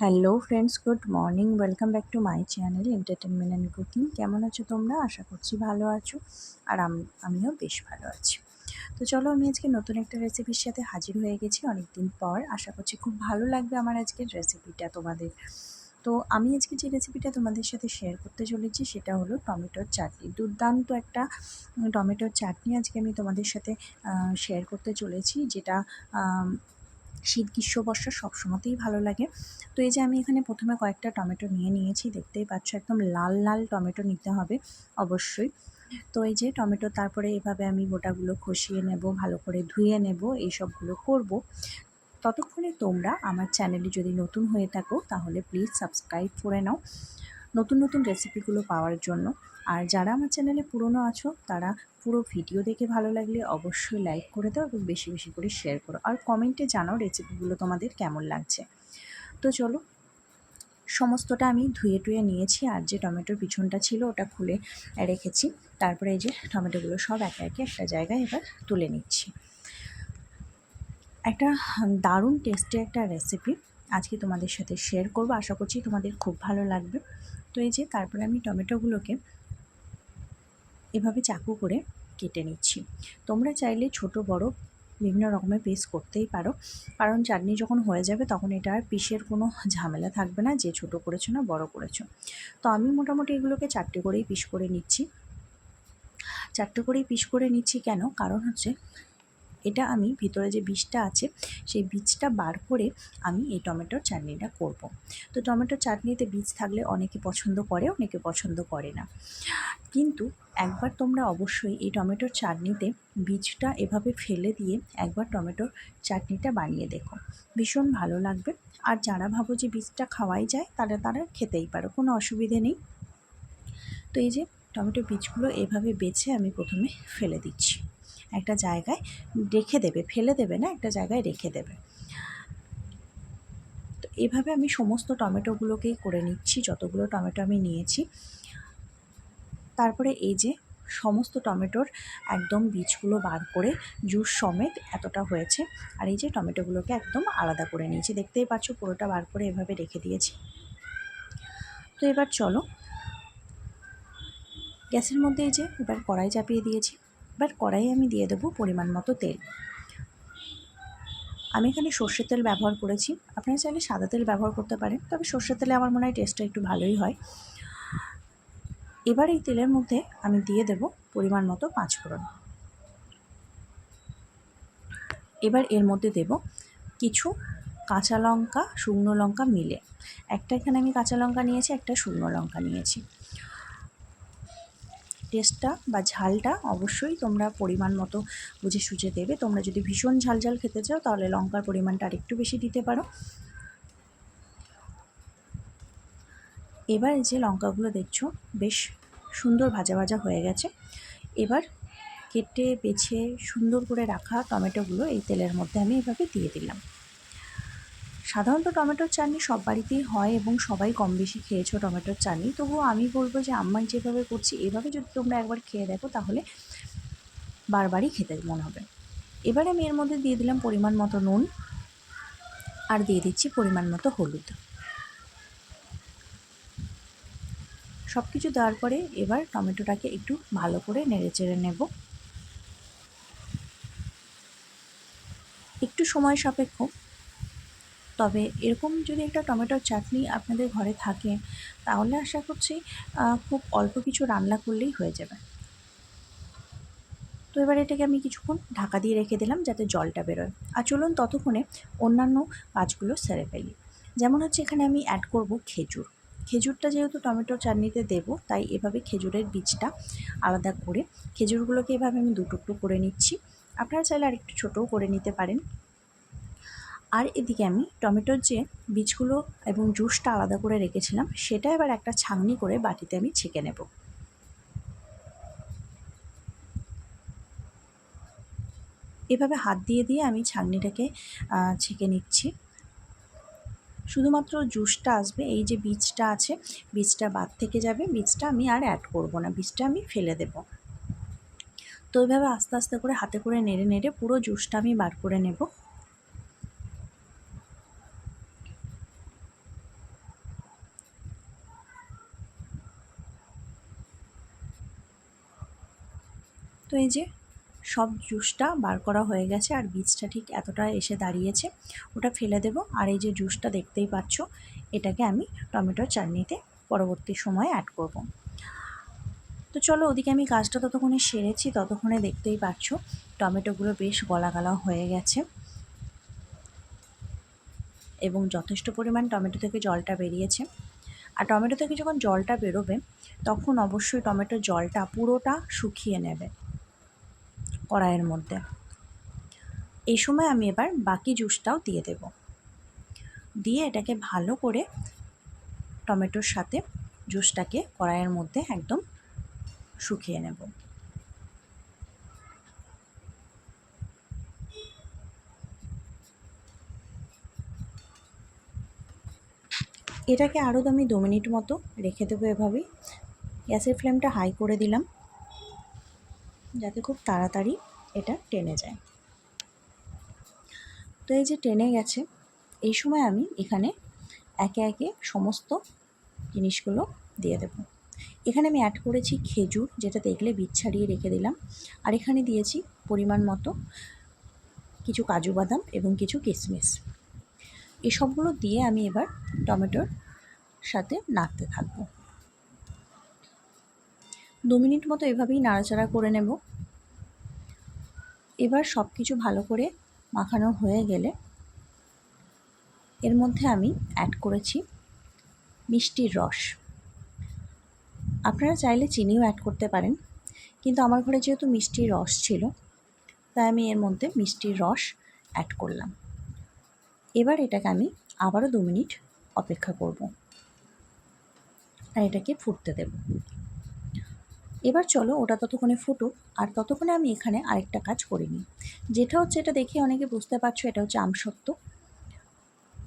Hello friends good morning welcome back to my channel entertainment and cooking কেমন আছো তোমরা? আশা করছি ভালো আছো। আর আম- আমিও বেশ ভালো আছি। তো চলো, আমি আজকে নতুন একটা রেসিপির সাথে হাজির হয়ে গেছি অনেক দিন পর। আশা করছি খুব ভালো লাগবে আমার আজকের রেসিপিটা তোমাদের। তো আমি আজকে যে রেসিপিটা তোমাদের সাথে শেয়ার করতে চলেছি, সেটা হলো টমেটোর চাটনি। দুর্দান্ত একটা টমেটোর চাটনি আজকে আমি তোমাদের সাথে শেয়ার করতে চলেছি, যেটা শীত, গ্রীষ্ম, বর্ষা সবসময়তেই ভালো লাগে। তো এই যে আমি এখানে প্রথমে কয়েকটা টমেটো নিয়ে নিয়েছি, দেখতেই পাচ্ছ একদম লাল লাল টমেটো নিতে হবে অবশ্যই। তো এই যে টমেটো তারপরে এভাবে আমি গোটাগুলো খসিয়ে নেব, ভালো করে ধুয়ে নেব এই সবগুলো করব। ততক্ষণে তোমরা আমার চ্যানেলে যদি নতুন হয়ে থাকো, তাহলে প্লিজ সাবস্ক্রাইব করে নাও। নতুন নতুন রেসিপিগুলো পাওয়ার জন্য। আর যারা আমার চ্যানেলে পুরনো আছো, তারা পুরো ভিডিও দেখে ভালো লাগলে অবশ্যই লাইক করে দাও এবং বেশি বেশি করে শেয়ার করো। আর কমেন্টে জানাও রেসিপিগুলো তোমাদের কেমন লাগছে। তো চলো, সমস্তটা আমি ধুয়ে টুয়ে নিয়েছি। আর যে টমেটোর পিছনটা ছিল ওটা খুলে রেখেছি। তারপরে এই যে টমেটোগুলো সব একে একে একটা জায়গায় এবার তুলে নিচ্ছি। একটা দারুণ টেস্টি একটা রেসিপি আজকে তোমাদের সাথে শেয়ার করব। আশা করছি তোমাদের খুব ভালো লাগবে। তো এই যে তারপরে আমি টমেটোগুলোকে এভাবে চাকু করে কেটে নিচ্ছি। তোমরা চাইলে ছোট, বড় বিভিন্ন রকমের পিস করতেই পারো। কারণ চাটনি যখন হয়ে যাবে তখন এটা আর পিসের কোনো ঝামেলা থাকবে না, যে ছোট করেছ না, বড় করেছ। তো আমি মোটামুটি এগুলোকে চারটে করেই পিস করে নিচ্ছি। চারটে করেই পিস করে নিচ্ছি কেন? কারণ হচ্ছে এটা আমি ভিতরে যে বীজটা আছে, সেই বীজটা বার করে আমি এই টমেটোর চাটনিটা করব। তো টমেটোর চাটনিতে বীজ থাকলে অনেকে পছন্দ করে, অনেকে পছন্দ করে না। কিন্তু একবার তোমরা অবশ্যই এই টমেটোর চাটনিতে বীজটা এভাবে ফেলে দিয়ে একবার টমেটোর চাটনিটা বানিয়ে দেখো। ভীষণ ভালো লাগবে। আর যারা ভাবো যে বীজটা খাওয়াই যায়, তারা তারা খেতেই পারো, কোনো অসুবিধে নেই। তো এই যে টমেটো বীজগুলো এভাবে বেছে আমি প্রথমে ফেলে দিচ্ছি। একটা জায়গায় রেখে দেবে, ফেলে দেবে না, একটা জায়গায় রেখে দেবে। তো এভাবে আমি সমস্ত টমেটোগুলোকেই করে নিচ্ছি, যতগুলো টমেটো আমি নিয়েছি। তারপরে এই যে সমস্ত টমেটোর একদম বীজগুলো বার করে জুস সমেত এতটা হয়েছে, আর এই যে টমেটোগুলোকে একদম আলাদা করে নিয়েছি। দেখতেই পাচ্ছ পুরোটা বার করে এভাবে রেখে দিয়েছি। তো এবার চলো, গ্যাসের মধ্যে এই যে এবার কড়াই চাপিয়ে দিয়েছি। এবার কড়াই আমি দিয়ে দেবো পরিমাণ মতো তেল। আমি এখানে সর্ষের তেল ব্যবহার করেছি। আপনারা চাইলে সাদা তেল ব্যবহার করতে পারেন, তবে সর্ষের তেলে আমার মনে হয় টেস্টটা একটু ভালোই হয়। এবার এই তেলের মধ্যে আমি দিয়ে দেব পরিমাণ মতো পাঁচ ফোড়ন এবার এর মধ্যে দেব কিছু কাঁচা লঙ্কা, শুকনো লঙ্কা মিলে। একটা এখানে আমি কাঁচা লঙ্কা নিয়েছি, একটা শুকনো লঙ্কা নিয়েছি। টেস্টটা বা ঝালটা অবশ্যই তোমরা পরিমাণ মতো বুঝে সুঝে দেবে। তোমরা যদি ভীষণ ঝাল ঝাল খেতে চাও, তাহলে লঙ্কার পরিমাণটা আরেকটু বেশি দিতে পারো। এবার যে লঙ্কাগুলো দেখছ, বেশ সুন্দর ভাজা ভাজা হয়ে গেছে। এবার কেটে বেছে সুন্দর করে রাখা টমেটোগুলো এই তেলের মধ্যে আমি এভাবে দিয়ে দিলাম। সাধারণত টমেটোর চাটনি সব বাড়িতেই হয় এবং সবাই কম বেশি খেয়েছো টমেটোর চাটনি। তবুও আমি বলব যে আম্মাই যেভাবে করছি, এভাবে যদি তোমরা একবার খেয়ে দেখো তাহলে বারবারই খেতে মনে হবে। এবারে আমি এর মধ্যে দিয়ে দিলাম পরিমাণ মতো নুন আর দিয়ে দিচ্ছি পরিমাণ মতো হলুদ। সব কিছু দেওয়ার পরে এবার টমেটোটাকে একটু ভালো করে নেড়ে চেড়ে নেব। একটু সময় সাপেক্ষ। তবে এরকম যদি একটা টমেটোর চাটনি আপনাদের ঘরে থাকে, তাহলে আশা করছি খুব অল্প কিছু রান্না করলেই হয়ে যাবে। তো এবার এটাকে আমি কিছুক্ষণ ঢাকা দিয়ে রেখে দিলাম যাতে জলটা বেরোয়। আর চলুন ততক্ষণে অন্যান্য কাজগুলো সেরে ফেলি। যেমন হচ্ছে এখানে আমি অ্যাড করব খেজুর। খেজুরটা যেহেতু টমেটো চাটনিতে দেবো, তাই এভাবে খেজুরের বীজটা আলাদা করে খেজুরগুলোকে এভাবে আমি দুটুকরো করে নিচ্ছি। আপনারা চাইলে আরেকটু ছোটও করে নিতে পারেন। আর এদিকে আমি টমেটোর যে বীজগুলো এবং জুসটা আলাদা করে রেখেছিলাম, সেটা এবার একটা ছাঁকনি করে বাটিতে আমি ছেঁকে নেব। এভাবে হাত দিয়ে দিয়ে আমি ছাঁকনিটাকে ছেঁকে নিচ্ছি। শুধুমাত্র জুসটা আসবে, এই যে বীজটা আছে, বীজটা বাদ থেকে যাবে, বীজটা আমি আর অ্যাড করব না, বীজটা আমি ফেলে দেব। তো এইভাবে আস্তে আস্তে করে হাতে করে নেড়ে নেড়ে পুরো জুসটা আমি বার করে নেব। তো এই যে সব জুসটা বার করা হয়ে গেছে আর বীজটা ঠিক এতটা এসে দাঁড়িয়েছে, ওটা ফেলে দেব। আর এই যে জুসটা দেখতেই পাচ্ছ, এটাকে আমি টমেটো চাটনিতে পরবর্তী সময়ে অ্যাড করব। তো চলো ওদিকে আমি কাজটা ততক্ষণে সেরেছি, ততক্ষণে দেখতেই পাচ্ছ টমেটোগুলো বেশ গলা গলা হয়ে গেছে। এবং যথেষ্ট পরিমাণ টমেটো থেকে জলটা বেরিয়েছে। আর টমেটো থেকে যখন জলটা বেরোবে, তখন অবশ্যই টমেটোর জলটা পুরোটা শুকিয়ে নেবে। কড়াইয়ের মধ্যে। এই সময় আমি এবার বাকি জুসটাও দিয়ে দেব। দিয়ে এটাকে ভালো করে টমেটোর সাথে জুসটাকে কড়াইয়ের মধ্যে একদম শুকিয়ে নেব। এটাকে আরও আমি দু মিনিট মতো রেখে দেবো এভাবেই। গ্যাসের ফ্লেমটা হাই করে দিলাম। যাতে খুব তাড়াতাড়ি এটা টেনে যায়। তো এই যে টেনে গেছে, এই সময় আমি এখানে একে একে সমস্ত জিনিসগুলো দিয়ে দেব। এখানে আমি অ্যাড করেছি খেজুর, যেটা দেখলে বীজ ছাড়িয়ে রেখে দিলাম। আর এখানে দিয়েছি পরিমাণ মতো কিছু কাজু বাদাম এবং কিছু কিশমিশ এসবগুলো দিয়ে আমি এবার টমেটোর সাথে নাড়তে থাকব। দু মিনিট মতো এভাবেই নাড়াচাড়া করে নেব। এবার সব কিছু ভালো করে মাখানো হয়ে গেলে এর মধ্যে আমি অ্যাড করেছি মিষ্টির রস। আপনারা চাইলে চিনিও অ্যাড করতে পারেন, কিন্তু আমার ঘরে যেহেতু মিষ্টির রস ছিল, তাই আমি এর মধ্যে মিষ্টির রস অ্যাড করলাম। এবার এটাকে আমি আবারও দু মিনিট অপেক্ষা করব আর এটাকে ফুটতে দেব। এবার চলো ওটা ততক্ষণে ফুটুক, আর ততক্ষণে আমি এখানে আরেকটা কাজ করে নিই। যেটা হচ্ছে, এটা দেখে অনেকে বুঝতে পারছ, এটা হচ্ছে আমসত্ত্ব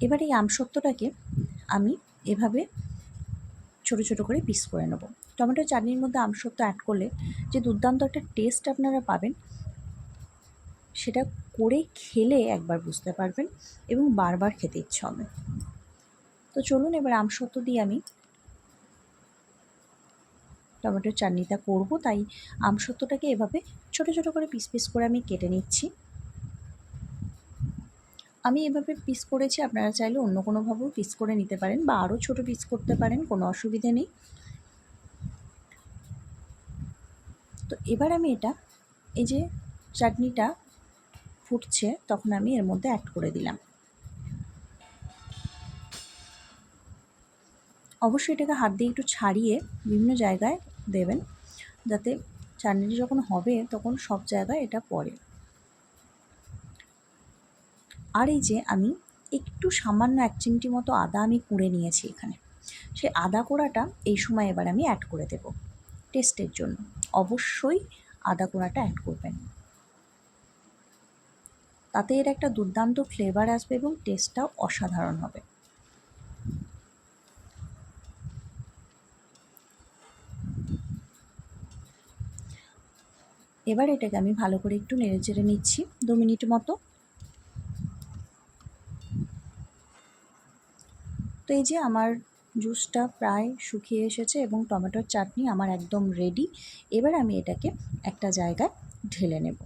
এবার এই আমসত্ত্বটাকে আমি এভাবে ছোটো ছোটো করে পিস করে নেব। টমেটো চাটনির মধ্যে আমসত্ত্ব অ্যাড করলে যে দুর্দান্ত একটা টেস্ট আপনারা পাবেন, সেটা করে খেলে একবার বুঝতে পারবেন এবং বারবার খেতে ইচ্ছে হবে। তো চলুন এবার আমসত্ত্ব দিয়ে আমি টমেটোর চাটনিটা করব, তাই আমসত্ত্বটাকে এভাবে ছোট ছোট করে পিস পিস করে আমি কেটে নিচ্ছি। আমি এভাবে পিস করেছি, আপনারা চাইলে অন্য কোনোভাবেও পিস করে নিতে পারেন বা আরও ছোট পিস করতে পারেন, কোনো অসুবিধে নেই। তো এবার আমি এটা, এই যে চাটনিটা ফুটছে, তখন আমি এর মধ্যে অ্যাড করে দিলাম। অবশ্যই এটাকে হাত দিয়ে একটু ছাড়িয়ে বিভিন্ন জায়গায় দেবেন। যাতে চাটনিটি যখন হবে, তখন সব জায়গায় এটা পড়ে। আর এই যে আমি একটু সামান্য এক চিমটি মতো আদা আমি কুড়ে নিয়েছি এখানে। সে আদা কোড়াটা এই সময় এবার আমি অ্যাড করে দেব টেস্টের জন্য। অবশ্যই আদা কোড়াটা অ্যাড করবেন। তাতে এর একটা দুর্দান্ত ফ্লেভার আসবে এবং টেস্টটাও অসাধারণ হবে। এবার এটাকে আমি ভালো করে একটু নেড়ে চেড়ে নিচ্ছি দু মিনিট মতো। তো এই যে আমার জুসটা প্রায় শুকিয়ে এসেছে এবং টমেটোর চাটনি আমার একদম রেডি এবার আমি এটাকে একটা জায়গায় ঢেলে নেব।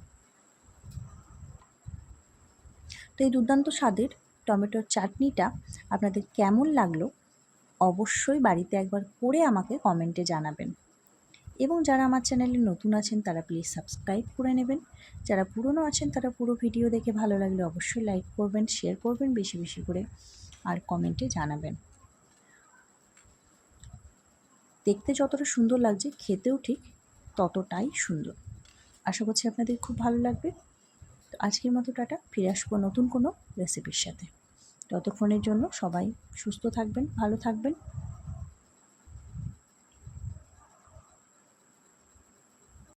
তো এই দুর্দান্ত স্বাদের টমেটোর চাটনিটা আপনাদের কেমন লাগল অবশ্যই বাড়িতে একবার করে আমাকে কমেন্টে জানাবেন। এবং যারা আমার চ্যানেলে নতুন আছেন, তারা প্লিজ সাবস্ক্রাইব করে নেবেন। যারা পুরনো আছেন, তারা পুরো ভিডিও দেখে ভালো লাগলে অবশ্যই লাইক করবেন শেয়ার করবেন বেশি বেশি করে আর কমেন্টে জানাবেন। দেখতে যতটা সুন্দর লাগছে, খেতেও ঠিক ততটাই সুন্দর। আশা করছি আপনাদের খুব ভালো লাগবে। তো আজকের মতো টাটা, ফিরে আসব নতুন কোনো রেসিপির সাথে। ততক্ষণের জন্য সবাই সুস্থ থাকবেন, ভালো থাকবেন।